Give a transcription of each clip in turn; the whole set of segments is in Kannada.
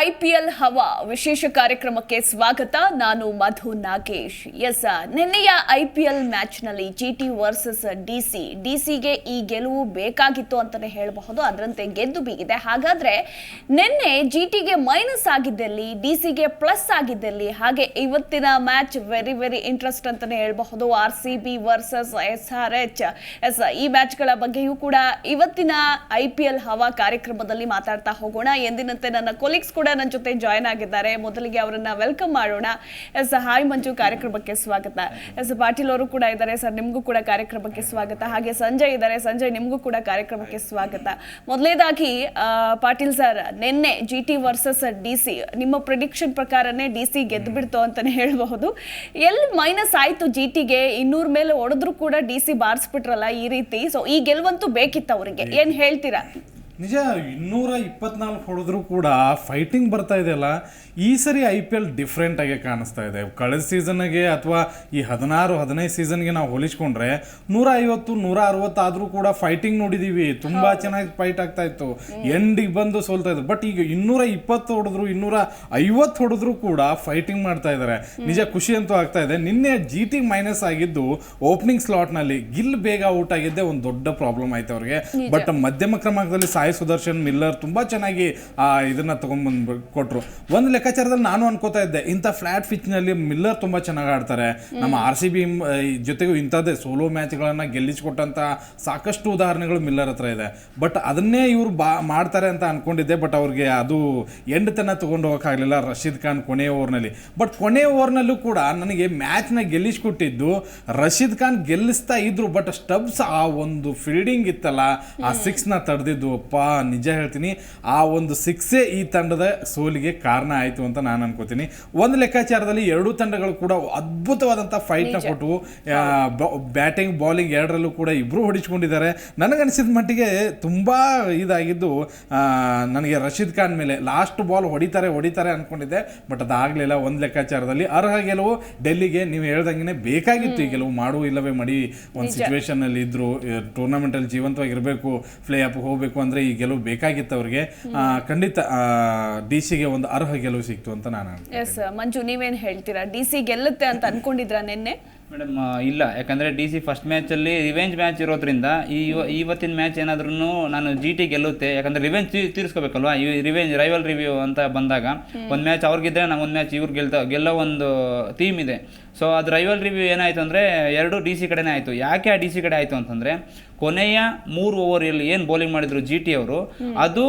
ಐ ಪಿ ಎಲ್ ಹವಾ ವಿಶೇಷ ಕಾರ್ಯಕ್ರಮಕ್ಕೆ ಸ್ವಾಗತ. ನಾನು ಮಧು ನಾಗೇಶ್. ಎಸ್, ನಿನ್ನೆಯ IPL ಮ್ಯಾಚ್ನಲ್ಲಿ G T versus D C. D ಸಿಗೆ ಈ ಗೆಲುವು ಬೇಕಾಗಿತ್ತು ಅಂತಾನೆ ಹೇಳಬಹುದು. ಅದರಂತೆ ಗೆದ್ದು ಬೀಗಿದೆ ಹಾಗಾದ್ರೆ ನಿನ್ನೆ ಜಿ ಟಿಗೆ ಮೈನಸ್ ಆಗಿದ್ದಲ್ಲಿ, ಡಿ ಸಿಗೆ ಪ್ಲಸ್ ಆಗಿದ್ದಲ್ಲಿ ಹಾಗೆ ಇವತ್ತಿನ ಮ್ಯಾಚ್ ವೆರಿ ವೆರಿ ಇಂಟ್ರೆಸ್ಟ್ ಅಂತಾನೆ ಹೇಳಬಹುದು. R C B versus S R H. Yes, ಈ ಮ್ಯಾಚ್ಗಳ ಬಗ್ಗೆಯೂ ಕೂಡ ಇವತ್ತಿನ ಐ ಪಿ ಎಲ್ ಹವಾ ಕಾರ್ಯಕ್ರಮದಲ್ಲಿ ಮಾತಾಡ್ತಾ ಹೋಗೋಣ. ಎಂದಿನಂತೆ ನನ್ನ ಕೊಲೀಗ್ಸ್ ಕೂಡ ನನ್ನ ಜೊತೆ ಜಾಯ್ನ್ ಆಗಿದ್ದಾರೆ. ಮೊದಲಿಗೆ ಅವರನ್ನ ವೆಲ್ಕಮ್ ಮಾಡೋಣ. ಎಸ್ ಹಾಯ್ ಮಂಜು ಕಾರ್ಯಕ್ರಮಕ್ಕೆ ಸ್ವಾಗತ. ಎಸ್ ಪಾಟೀಲ್ ಅವರು ಕೂಡ ಇದ್ದಾರೆ. ಸರ್ ನಿಮಗೂ ಕೂಡ ಕಾರ್ಯಕ್ರಮಕ್ಕೆ ಸ್ವಾಗತ. ಹಾಗೆ ಸಂಜಯ್ ಇದ್ದಾರೆ. ಸಂಜಯ್ ನಿಮಗೂ ಕೂಡ ಕಾರ್ಯಕ್ರಮಕ್ಕೆ ಸ್ವಾಗತ. ಮೊದಲನೇದಾಗಿ ಆ, ಪಾಟೀಲ್ ಸರ್ ನಿನ್ನೆ G T versus D C ನಿಮ್ಮ ಪ್ರಿಡಿಕ್ಷನ್ ಪ್ರಕಾರನೇ ಡಿ ಸಿ ಗೆದ್ದು ಬಿಡ್ತು ಅಂತಾನೆ ಹೇಳಬಹುದು. ಎಲ್ಲಿ ಮೈನಸ್ ಆಯ್ತು ಜಿ ಟಿಗೆ ಇನ್ನೂರ ಮೇಲೆ ಹೊಡೆದ್ರು ಕೂಡ ಡಿ ಸಿ ಬಾರಿಸ್ಬಿಟ್ರಲ್ಲ ಈ ರೀತಿ. ಸೊ ಈ ಗೆಲುವಂತೂ ಬೇಕಿತ್ತು ಅವರಿಗೆ. ಏನ್ ಹೇಳ್ತೀರಾ? ನಿಜ ಇನ್ನೂರ ಇಪ್ಪತ್ನಾಲ್ಕು ಹೊಡೆದ್ರು ಕೂಡ ಫೈಟಿಂಗ್ ಬರ್ತಾ ಇದೆಯಲ್ಲ ಈ ಸರಿ ಐ ಪಿ ಎಲ್ ಡಿಫ್ರೆಂಟ್ ಆಗಿ ಕಾಣಿಸ್ತಾ ಇದೆ. ಕಳೆದ ಸೀಸನ್ಗೆ ಅಥವಾ ಈ ಹದಿನಾರು ಹದಿನೈದು ಸೀಸನ್ಗೆ ನಾವು ಹೋಲಿಸ್ಕೊಂಡ್ರೆ ನೂರ ಐವತ್ತು ನೂರ ಅರವತ್ತು ಆದ್ರೂ ಕೂಡ ಫೈಟಿಂಗ್ ನೋಡಿದೀವಿ. ತುಂಬಾ ಚೆನ್ನಾಗಿ ಫೈಟ್ ಆಗ್ತಾ ಇತ್ತು. ಎಂಡಿಗೆ ಬಂದು ಸೋಲ್ತಾ ಇದ್ರು. ಬಟ್ ಈಗ ಇನ್ನೂರ ಇಪ್ಪತ್ತು ಹೊಡೆದ್ರು ಇನ್ನೂರ ಐವತ್ತು ಹೊಡೆದ್ರು ಕೂಡ ಫೈಟಿಂಗ್ ಮಾಡ್ತಾ ಇದ್ದಾರೆ ನಿಜ ಖುಷಿ ಅಂತೂ ಆಗ್ತಾ ಇದೆ. ನಿನ್ನೆ ಜಿ ಟಿ ಮೈನಸ್ ಆಗಿದ್ದು ಓಪನಿಂಗ್ ಸ್ಲಾಟ್ನಲ್ಲಿ ಗಿಲ್ ಬೇಗ ಔಟ್ ಆಗಿದ್ದೆ ಒಂದು ದೊಡ್ಡ ಪ್ರಾಬ್ಲಮ್ ಆಯ್ತು ಅವ್ರಿಗೆ. ಬಟ್ ಮಧ್ಯಮ ಕ್ರಮಾಂಕದಲ್ಲಿ ಸಾಯಿ ಸುದರ್ಶನ್ ಮಿಲ್ಲರ್ ತುಂಬ ಚೆನ್ನಾಗಿ ಆ, ಇದನ್ನ ತಗೊಂಡ್ಬಂದು ಕೊಟ್ರು. ಒಂದು ಲೆಕ್ಕಾಚಾರದಲ್ಲಿ ನಾನು ಅನ್ಕೋತಾ ಇದ್ದೆ ಇಂಥ ಫ್ಲಾಟ್ ಪಿಚ್ನಲ್ಲಿ ಮಿಲ್ಲರ್ ತುಂಬಾ ಚೆನ್ನಾಗಿ ಆಡ್ತಾರೆ. ನಮ್ಮ ಆರ್ ಸಿ ಬಿ ಜೊತೆಗೂ ಇಂಥದ್ದೇ ಸೋಲೋ ಮ್ಯಾಚ್ಗಳನ್ನು ಗೆಲ್ಲಿಸ್ಕೊಟ್ಟಂತ ಸಾಕಷ್ಟು ಉದಾಹರಣೆಗಳು ಮಿಲ್ಲರ್ ಹತ್ರ ಇದೆ. ಬಟ್ ಅದನ್ನೇ ಇವರು ಬಾ ಮಾಡ್ತಾರೆ ಅಂತ ಅನ್ಕೊಂಡಿದ್ದೆ ಬಟ್ ಅವ್ರಿಗೆ ಅದು ಎಂಡ್ ತನ ತಗೊಂಡು ಹೋಗೋಕ್ಕಾಗಲಿಲ್ಲ ರಶೀದ್ ಖಾನ್ ಕೊನೆಯ ಓವರ್ನಲ್ಲಿ ಬಟ್ ಕೊನೆಯ ಓವರ್ನಲ್ಲೂ ಕೂಡ ನನಗೆ ಮ್ಯಾಚ್ನ ಗೆಲ್ಲಿಸ್ಕೊಟ್ಟಿದ್ದು ರಶೀದ್ ಖಾನ್ ಗೆಲ್ಲಿಸ್ತಾ ಇದ್ರು ಬಟ್ ಸ್ಟಬ್ಸ್ ಆ ಒಂದು ಫೀಲ್ಡಿಂಗ್ ಇತ್ತಲ್ಲ ಆ ಸಿಕ್ಸ್ನ ತಡೆದಿದ್ದು ಅಪ್ಪ ನಿಜ ಹೇಳ್ತೀನಿ ಆ ಒಂದು ಸಿಕ್ಸೇ ಈ ತಂಡದ ಸೋಲಿಗೆ ಕಾರಣ ಆಯಿತು ಅಂತ ನಾನು ಅನ್ಕೋತೀನಿ. ಒಂದು ಲೆಕ್ಕಾಚಾರದಲ್ಲಿ ಎರಡೂ ತಂಡಗಳು ಕೂಡ ಅದ್ಭುತವಾದಂಥ ಫೈಟ್ನ ಕೊಟ್ಟು ಬ್ಯಾಟಿಂಗ್ ಬೌಲಿಂಗ್ ಎರಡರಲ್ಲೂ ಕೂಡ ಇಬ್ಬರು ಹೊಡಿಸ್ಕೊಂಡಿದ್ದಾರೆ. ನನಗನ್ಸಿದ ಮಟ್ಟಿಗೆ ತುಂಬ ಇದಾಗಿದ್ದು ನನಗೆ ರಶೀದ್ ಖಾನ್ ಮೇಲೆ ಲಾಸ್ಟ್ ಬಾಲ್ ಹೊಡಿತಾರೆ ಹೊಡಿತಾರೆ ಅಂದ್ಕೊಂಡಿದ್ದೆ ಬಟ್ ಅದಾಗಲಿಲ್ಲ ಒಂದು ಲೆಕ್ಕಾಚಾರದಲ್ಲಿ. ಅರ್ಹ ಗೆಲುವು ಡೆಲ್ಲಿಗೆ ನೀವು ಹೇಳ್ದಂಗೆ ಬೇಕಾಗಿತ್ತು ಈ ಗೆಲುವು. ಮಾಡು ಇಲ್ಲವೇ ಮಡಿ ಒಂದು ಸಿಚುವೇಶನ್ ಅಲ್ಲಿ ಟೂರ್ನಮೆಂಟಲ್ಲಿ ಟೂರ್ನಮೆಂಟ್ ಅಲ್ಲಿ ಜೀವಂತವಾಗಿರಬೇಕು ಪ್ಲೇ ಆಫ್ ಹೋಗಬೇಕು ಅಂದ್ರೆ ಈ ಗೆಲುವು ಬೇಕಾಗಿತ್ತು ಅವ್ರಿಗೆ ಆ, ಖಂಡಿತ ಡಿ ಸಿಗೆ ಒಂದು ಅರ್ಹ ಗೆಲುವು ಸಿಕ್ತು ಅಂತ ನಾನು ಅನ್ಕೊಂಡೆ. ಎಸ್ ಮಂಜು ನೀವೇನು ಹೇಳ್ತೀರಾ? ಡಿ ಸಿ ಗೆಲ್ಲುತ್ತೆ ಅಂತ ಅನ್ಕೊಂಡಿದ್ರ ನಿನ್ನೆ? ಮೇಡಮ್ ಇಲ್ಲ. ಯಾಕಂದ್ರೆ ಡಿ ಸಿ ಫಸ್ಟ್ ಮ್ಯಾಚಲ್ಲಿ ರಿವೆಂಜ್ ಮ್ಯಾಚ್ ಇರೋದ್ರಿಂದ ಈ ಇವತ್ತಿನ ಮ್ಯಾಚ್ ಏನಾದ್ರೂ ನಾನು ಜಿ ಟಿ ಗೆಲ್ಲುತ್ತೆ. ಯಾಕಂದ್ರೆ ರಿವೆಂಜ್ ತೀರಿಸ್ಕೋಬೇಕಲ್ವಾ? ಈ ರಿವೆಂಜ್ ರೈವಲ್ ರಿವ್ಯೂ ಅಂತ ಬಂದಾಗ ಒಂದು ಮ್ಯಾಚ್ ಅವ್ರಿಗಿದ್ರೆ ನಾವು ಒಂದು ಮ್ಯಾಚ್ ಇವ್ರು ಗೆಲ್ತಾ ಗೆಲ್ಲೋ ಒಂದು ಥೀಮ್ ಇದೆ. ಸೊ ಅದು ರೈವಲ್ ರಿವ್ಯೂ ಏನಾಯಿತು ಅಂದರೆ ಎರಡು ಡಿ ಸಿ ಕಡೆನೇ ಆಯಿತು. ಯಾಕೆ ಆ ಡಿ ಸಿ ಕಡೆ ಆಯಿತು ಅಂತಂದರೆ ಕೊನೆಯ ಮೂರು ಓವರಲ್ಲಿ ಏನು ಬೌಲಿಂಗ್ ಮಾಡಿದ್ರು ಜಿ ಟಿ ಅವರು ಅದು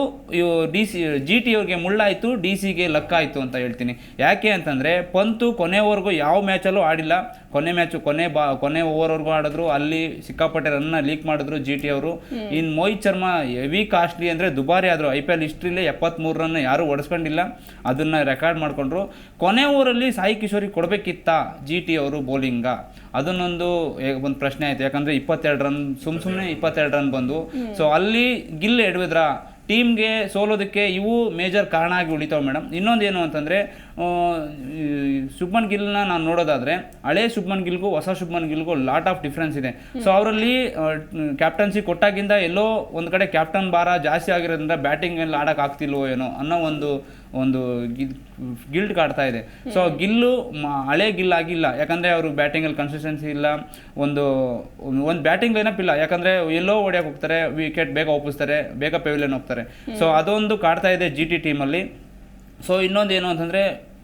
ಡಿ ಸಿ ಜಿ ಟಿ ಅವ್ರಿಗೆ ಮುಳ್ಳಾಯಿತು ಡಿ ಸಿಗೆ ಲಕ್ಕಾಯಿತು ಅಂತ ಹೇಳ್ತೀನಿ. ಯಾಕೆ ಅಂತಂದರೆ ಪಂತು ಕೊನೆವರೆಗೂ ಯಾವ ಮ್ಯಾಚಲ್ಲೂ ಆಡಿಲ್ಲ. ಕೊನೆ ಮ್ಯಾಚು ಕೊನೆ ಬಾ ಕೊನೆ ಓವರ್ವರೆಗೂ ಆಡಿದ್ರು. ಅಲ್ಲಿ ಸಿಕ್ಕಾಪಟ್ಟೆ ರನ್ನ ಲೀಕ್ ಮಾಡಿದ್ರು ಜಿ ಟಿ ಅವರು. ಇನ್ನು ಮೋಹಿತ್ ಶರ್ಮಾ ಹೆವಿ ಕಾಸ್ಟ್ಲಿ ಅಂದರೆ ದುಬಾರಿ ಆದರು. ಐ ಪಿ ಎಲ್ ಹಿಸ್ಟ್ರಿಲಿ ಎಪ್ಪತ್ತ್ಮೂರು ರನ್ ಯಾರೂ ಹೊಡೆಸ್ಕೊಂಡಿಲ್ಲ ಅದನ್ನು ರೆಕಾರ್ಡ್ ಮಾಡಿಕೊಂಡ್ರು. ಕೊನೆ ಓವರಲ್ಲಿ ಸಾಯಿ ಕಿಶೋರಿ ಕೊಡಬೇಕಿತ್ತಾ? ಜಿ ಟಿ ಅವರು ಬೌಲಿಂಗ ಅದನ್ನೊಂದು ಒಂದು ಪ್ರಶ್ನೆ ಆಯಿತು. ಯಾಕಂದರೆ ಇಪ್ಪತ್ತೆರಡು ರನ್ ಸುಮ್ಮ ಸುಮ್ಮನೆ ಇಪ್ಪತ್ತೆರಡು ರನ್ ಬಂದು. ಸೊ ಅಲ್ಲಿ ಗಿಲ್ ಎಡವಿದ್ರ ಟೀಮ್ಗೆ ಸೋಲೋದಕ್ಕೆ ಇವು ಮೇಜರ್ ಕಾರಣ ಆಗಿ ಉಳಿತಾವೆ ಮೇಡಮ್. ಇನ್ನೊಂದು ಏನು ಅಂತಂದರೆ ಶುಭ್ಮನ್ ಗಿಲ್ನ ನಾನು ನೋಡೋದಾದರೆ ಹಳೆ ಶುಭ್ಮನ್ ಗಿಲ್ಗೂ ಹೊಸ ಶುಭ್ಮನ್ ಗಿಲ್ಗೂ ಲಾಟ್ ಆಫ್ ಡಿಫ್ರೆನ್ಸ್ ಇದೆ. ಸೊ ಅವರಲ್ಲಿ ಕ್ಯಾಪ್ಟನ್ಸಿ ಕೊಟ್ಟಾಗಿಂದ ಎಲ್ಲೋ ಒಂದು ಕಡೆ ಕ್ಯಾಪ್ಟನ್ ಭಾರ ಜಾಸ್ತಿ ಆಗಿರೋದ್ರಿಂದ ಬ್ಯಾಟಿಂಗ್ ಎಲ್ಲ ಆಡೋಕ್ಕಾಗ್ತಿಲ್ವೋ ಏನೋ ಅನ್ನೋ ಒಂದು ಒಂದು ಗಿಲ್ಟ್ ಕಾಡ್ತಾ ಇದೆ. ಸೊ ಗಿಲ್ಲು ಮ- ಹಳೆ ಗಿಲ್ ಆಗಿಲ್ಲ. ಯಾಕಂದರೆ ಅವರು ಬ್ಯಾಟಿಂಗಲ್ಲಿ ಕನ್ಸಿಸ್ಟೆನ್ಸಿ ಇಲ್ಲ. ಒಂದು ಒಂದು ಬ್ಯಾಟಿಂಗ್ ಲೈನಪ್ ಇಲ್ಲ. ಯಾಕಂದರೆ ಎಲ್ಲೋ ಹೊಡ್ಯಕ್ಕೆ ಹೋಗ್ತಾರೆ ವಿಕೆಟ್ ಬೇಗ ಒಪ್ಪಿಸ್ತಾರೆ ಬೇಗ ಪೆವಿಲಿಯನ್ ಹೋಗ್ತಾರೆ. ಸೊ ಅದೊಂದು ಕಾಡ್ತಾ ಇದೆ ಜಿ ಟಿ ಟೀಮಲ್ಲಿ ಸೊ ಇನ್ನೊಂದು ಏನು ಅಂತಂದರೆ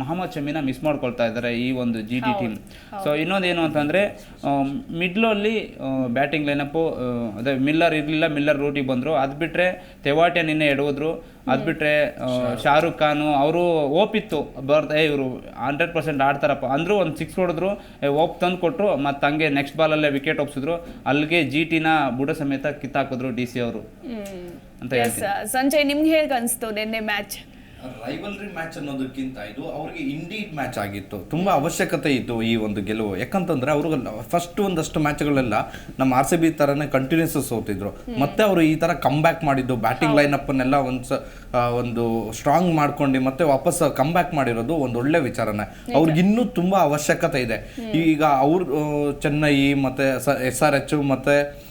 ಮೊಹಮ್ಮದ್ ಶಮಿನ ಮಿಸ್ ಮಾಡ್ಕೊಳ್ತಾ ಇದ್ದಾರೆ ಈ ಒಂದು ಜಿ ಟಿ ಟೀಮ್ ಸೊ ಇನ್ನೊಂದೇನು ಏನು ಅಂತಂದರೆ ಮಿಡ್ಲಲ್ಲಿ ಬ್ಯಾಟಿಂಗ್ ಲೈನಪ್ಪು ಅದೇ ಮಿಲ್ಲರ್ ಇರಲಿಲ್ಲ ಮಿಲ್ಲರ್ ರೂಟಿಗೆ ಬಂದರು. ಅದು ಬಿಟ್ಟರೆ ತೆವಾಟೆ ನಿನ್ನೆ ಎಡವಿದ್ರು ಅದು ಬಿಟ್ಟರೆ ಶಾರುಖ್. ಖಾನು ಅವರು ಓಪಿತ್ತು. ಏ ಇವರು ಹಂಡ್ರೆಡ್ ಪರ್ಸೆಂಟ್ ಆಡ್ತಾರಪ್ಪ. ಅಂದರೂ ಒಂದು ಸಿಕ್ಸ್ ಹೊಡೆದ್ರು ಓಪ್ ತಂದು ಕೊಟ್ಟರು ಮತ್ತು ಹಂಗೆ ನೆಕ್ಸ್ಟ್ ಬಾಲಲ್ಲೇ ವಿಕೆಟ್ ಒಪ್ಸಿದ್ರು. ಅಲ್ಲಿಗೆ ಜಿ ಟಿನ ಬುಡ ಸಮೇತ ಕಿತ್ತಾಕಿದ್ರು ಡಿ ಸಿ ಅವರು. ಅಂತ ಸಂಜಯ್ ನಿಮ್ಗೆ ಹೇಗೆ ಅನಿಸ್ತು ನಿನ್ನೆ ಮ್ಯಾಚ್ ರೈವಲ್ರಿ ಮ್ಯಾಚ್ ಅನ್ನೋದಕ್ಕಿಂತ ಇದು ಅವ್ರಿಗೆ ಇಂಡೀಡ್ ಮ್ಯಾಚ್ ಆಗಿತ್ತು. ತುಂಬಾ ಅವಶ್ಯಕತೆ ಇತ್ತು ಈ ಒಂದು ಗೆಲುವು. ಯಾಕಂತಂದ್ರೆ ಅವರು ಫಸ್ಟ್ ಒಂದಷ್ಟು ಮ್ಯಾಚ್ಗಳೆಲ್ಲ ನಮ್ಮ ಆರ್ ಸಿ ಬಿ ತರನೇ ಕಂಟಿನ್ಯೂಸ್ ಸೋತಿದ್ರು. ಮತ್ತೆ ಅವರು ಈ ತರ ಕಮ್ ಬ್ಯಾಕ್ ಮಾಡಿದ್ದು ಬ್ಯಾಟಿಂಗ್ ಲೈನ್ ಅನ್ನೆಲ್ಲ ಒಂದು ಸ- ಒಂದು ಸ್ಟ್ರಾಂಗ್ ಮಾಡ್ಕೊಂಡು ಮತ್ತೆ ವಾಪಸ್ ಕಮ್ ಬ್ಯಾಕ್ ಮಾಡಿರೋದು ಒಂದು ಒಳ್ಳೆ ವಿಚಾರನೆ. ಅವ್ರಿಗೆ ಇನ್ನೂ ತುಂಬಾ ಅವಶ್ಯಕತೆ ಇದೆ. ಈಗ ಅವ್ರು ಚೆನ್ನೈ ಮತ್ತೆ ಎಸ್ ಆರ್ ಎಚ್ ಮತ್ತೆ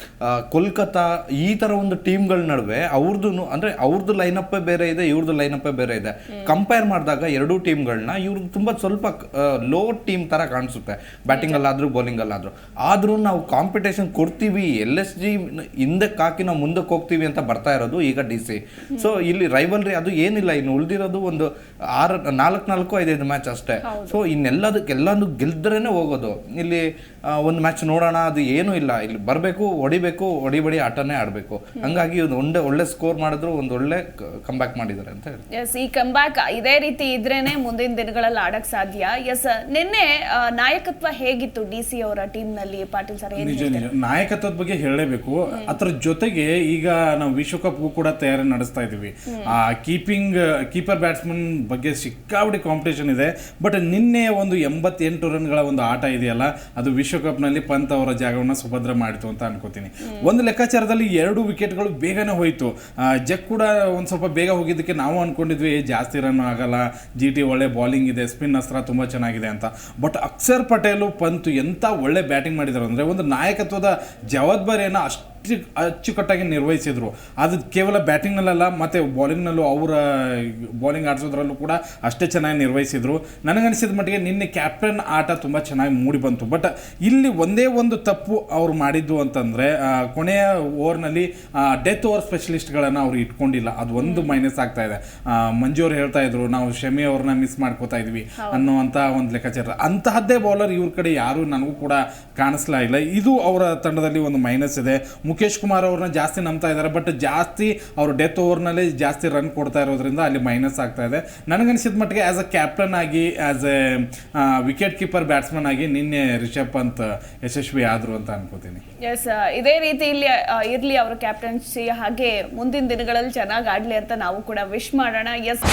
ಕೋಲ್ಕತ್ತಾ ಈ ತರ ಒಂದು ಟೀಮ್ಗಳ ನಡುವೆ ಅವ್ರದ್ದು ಅಂದ್ರೆ ಅವ್ರದ್ದು ಲೈನಪ್ಪೇ ಬೇರೆ ಇದೆ ಇವ್ರದ್ದು ಅಪ್ ಬೇರೆ ಇದೆ. ಕಂಪೇರ್ ಮಾಡಿದಾಗ ಎರಡೂ ಟೀಮ್ಗಳನ್ನ ಇವ್ರು ತುಂಬ ಸ್ವಲ್ಪ ಲೋ ಟೀಮ್ ಥರ ಕಾಣಿಸುತ್ತೆ. ಬ್ಯಾಟಿಂಗಲ್ಲಾದರೂ ಬೌಲಿಂಗಲ್ಲಾದರೂ ಆದರೂ ನಾವು ಕಾಂಪಿಟೇಷನ್ ಕೊಡ್ತೀವಿ ಎಲ್ ಎಸ್ ಜಿ ಹಿಂದಕ್ಕೆ ಹಾಕಿ ನಾವು ಮುಂದಕ್ಕೆ ಹೋಗ್ತೀವಿ ಅಂತ ಬರ್ತಾ ಇರೋದು ಈಗ ಡಿ ಸಿ ಸೊ ಇಲ್ಲಿ ರೈವಲ್ರಿ ಅದು ಏನಿಲ್ಲ ಇನ್ನು ಉಳಿದಿರೋದು ಒಂದು ಆರು ನಾಲ್ಕು ನಾಲ್ಕು ಐದೈದು ಮ್ಯಾಚ್ ಅಷ್ಟೇ. ಸೊ ಇನ್ನೆಲ್ಲದಕ್ಕೆ ಎಲ್ಲಾನು ಗೆಲ್ದ್ರೇ ಹೋಗೋದು. ಇಲ್ಲಿ ಒಂದು ಮ್ಯಾಚ್ ನೋಡೋಣ ಅದು ಏನೂ ಇಲ್ಲ. ಇಲ್ಲಿ ಬರಬೇಕು ಹೊಡಿಬೇಕು ಹೊಡಿಬಡಿ ಆಟನೇ ಆಡಬೇಕು. ಹಂಗಾಗಿ ಒಂದು ಒಳ್ಳೆ ಒಳ್ಳೆ ಸ್ಕೋರ್ ಮಾಡಿದ್ರು ಒಂದು ಒಳ್ಳೆ ಕಂಬ್ಯಾಕ್ ಮಾಡಿದ್ದಾರೆ ಅಂತ ಹೇಳಿ ಈ ಕಂಬ್ಯಾಕ್ ಇದೇ ರೀತಿ ಇದ್ರೇನೆ ಮುಂದಿನ ದಿನಗಳಲ್ಲಿ ಆಡಕ್ ಸಾಧ್ಯ. ಎಸ್ ನಿನ್ನೆ ನಾಯಕತ್ವ ಹೇಗಿತ್ತು ಡಿ ಸಿ ಅವರ ಟೀಮ್ನಲ್ಲಿ ಪಾಟೀಲ್ ಸರ್ ಏನ್ ನಿಜ ನಿಜ. ನಾಯಕತ್ವದ ಬಗ್ಗೆ ಹೇಳಲೇಬೇಕು. ಅದ್ರ ಜೊತೆಗೆ ಈಗ ನಾವು ವಿಶ್ವಕಪ್ಗೂ ಕೂಡ ತಯಾರಿ ನಡೆಸ್ತಾ ಇದೀವಿ ಆ ಕೀಪಿಂಗ್ ಕೀಪರ್ ಬ್ಯಾಟ್ಸ್ಮನ್ ಬಗ್ಗೆ ಸಿಕ್ಕಾಬಿಡಿ ಕಾಂಪಿಟೇಷನ್ ಇದೆ. ಬಟ್ ನಿನ್ನೆ ಒಂದು ಎಂಬತ್ತೆಂಟು ರನ್ಗಳ ಒಂದು ಆಟ ಇದೆಯಲ್ಲ ಅದು ವಿಶ್ವಕಪ್ನಲ್ಲಿ ಪಂತ್ ಅವರ ಜಾಗವನ್ನು ಸುಭದ್ರ ಮಾಡಿತು ಅಂತ ಅನ್ಕೋತೀನಿ. ಒಂದು ಲೆಕ್ಕಾಚಾರದಲ್ಲಿ ಎರಡು ವಿಕೆಟ್ಗಳು ಬೇಗನೆ ಹೋಯಿತು. ಜಕ್ ಕೂಡ ಒಂದು ಸ್ವಲ್ಪ ಬೇಗ ಹೋಗಿದ್ದಕ್ಕೆ ನಾವು ಅನ್ಕೊಂಡಿದ್ವಿ. "ಏ, ಜಾಸ್ತಿ ರನ್ ಆಗಲ್ಲ, ಜಿ ಟಿ ಒಳ್ಳೆ ಬಾಲಿಂಗ್ ಇದೆ ಸ್ಪಿನ್ ಅಸ್ತ್ರ ತುಂಬ ಚೆನ್ನಾಗಿದೆ ಅಂತ. ಬಟ್ ಅಕ್ಷರ್ ಪಟೇಲು ಪಂತ್ ಎಂಥ ಒಳ್ಳೆ ಬ್ಯಾಟಿಂಗ್ ಮಾಡಿದ್ದಾರೆ ಅಂದರೆ ಒಂದು ನಾಯಕತ್ವದ ಜವಾಬ್ದಾರಿಯನ್ನು ಅಷ್ಟು ಅಚ್ಚುಕಟ್ಟಾಗಿ ನಿರ್ವಹಿಸಿದ್ರು. ಅದು ಕೇವಲ ಬ್ಯಾಟಿಂಗ್ನಲ್ಲ ಮತ್ತು ಬೌಲಿಂಗ್ನಲ್ಲೂ ಅವರ ಬೌಲಿಂಗ್ ಆಡಿಸೋದ್ರಲ್ಲೂ ಕೂಡ ಅಷ್ಟೇ ಚೆನ್ನಾಗಿ ನಿರ್ವಹಿಸಿದ್ರು. ನನಗನ್ಸಿದ ಮಟ್ಟಿಗೆ ನಿನ್ನೆ ಕ್ಯಾಪ್ಟನ್ ಆಟ ತುಂಬ ಚೆನ್ನಾಗಿ ಮೂಡಿ ಬಂತು. ಬಟ್ ಇಲ್ಲಿ ಒಂದೇ ಒಂದು ತಪ್ಪು ಅವ್ರು ಮಾಡಿದ್ದು ಅಂತಂದರೆ ಕೊನೆಯ ಓವರ್ನಲ್ಲಿ ಡೆತ್ ಓವರ್ ಸ್ಪೆಷಲಿಸ್ಟ್ಗಳನ್ನು ಅವ್ರು ಇಟ್ಕೊಂಡಿಲ್ಲ. ಅದು ಒಂದು ಮೈನಸ್ ಆಗ್ತಾ ಇದೆ. ಮಂಜು ಅವ್ರು ಹೇಳ್ತಾ ಇದ್ರು ನಾವು ಶಮಿ ಅವ್ರನ್ನ ಮಿಸ್ ಮಾಡ್ಕೋತಾ ಇದ್ವಿ ಅನ್ನುವಂಥ ಒಂದು ಲೆಕ್ಕಾಚಾರ. ಅಂತಹದ್ದೇ ಬೌಲರ್ ಇವ್ರ ಕಡೆ ಯಾರು ನನಗೂ ಕೂಡ ಕಾಣಿಸ್ಲಾ ಇಲ್ಲ. ಇದು ಅವರ ತಂಡದಲ್ಲಿ ಒಂದು ಮೈನಸ್ ಇದೆ. ಮುಖೇಶ್ ಕುಮಾರ್ ಅವ್ರನ್ನ ಜಾಸ್ತಿ ನಂಬ್ತಾ ಇದ್ದಾರೆ. ಬಟ್ ಜಾಸ್ತಿ ಅವರು ಡೆತ್ ಓವರ್ನಲ್ಲಿ ಜಾಸ್ತಿ ರನ್ ಕೊಡ್ತಾ ಇರೋದ್ರಿಂದ ಅಲ್ಲಿ ಮೈನಸ್ ಆಗ್ತಾ ಇದೆ. ನನಗನ್ಸಿದ ಮಟ್ಟಿಗೆ ಆಸ್ ಅ ಕ್ಯಾಪ್ಟನ್ ಆಗಿ as a wicket keeper batsman ಆಗಿ ನಿನ್ನೆ ರಿಷಬ್ ಪಂತ್ ಯಶಸ್ವಿ ಆದ್ರು ಅಂತ ಅನ್ಕೋತೀನಿ. ಎಸ್ ಇದೇ ರೀತಿ ಇಲ್ಲಿ ಇರ್ಲಿ ಅವರ ಕ್ಯಾಪ್ಟನ್ಸಿ ಹಾಗೆ ಮುಂದಿನ ದಿನಗಳಲ್ಲಿ ಚೆನ್ನಾಗಿ ಆಡ್ಲಿ ಅಂತ ನಾವು ಕೂಡ ವಿಶ್ ಮಾಡೋಣ. ಎಸ್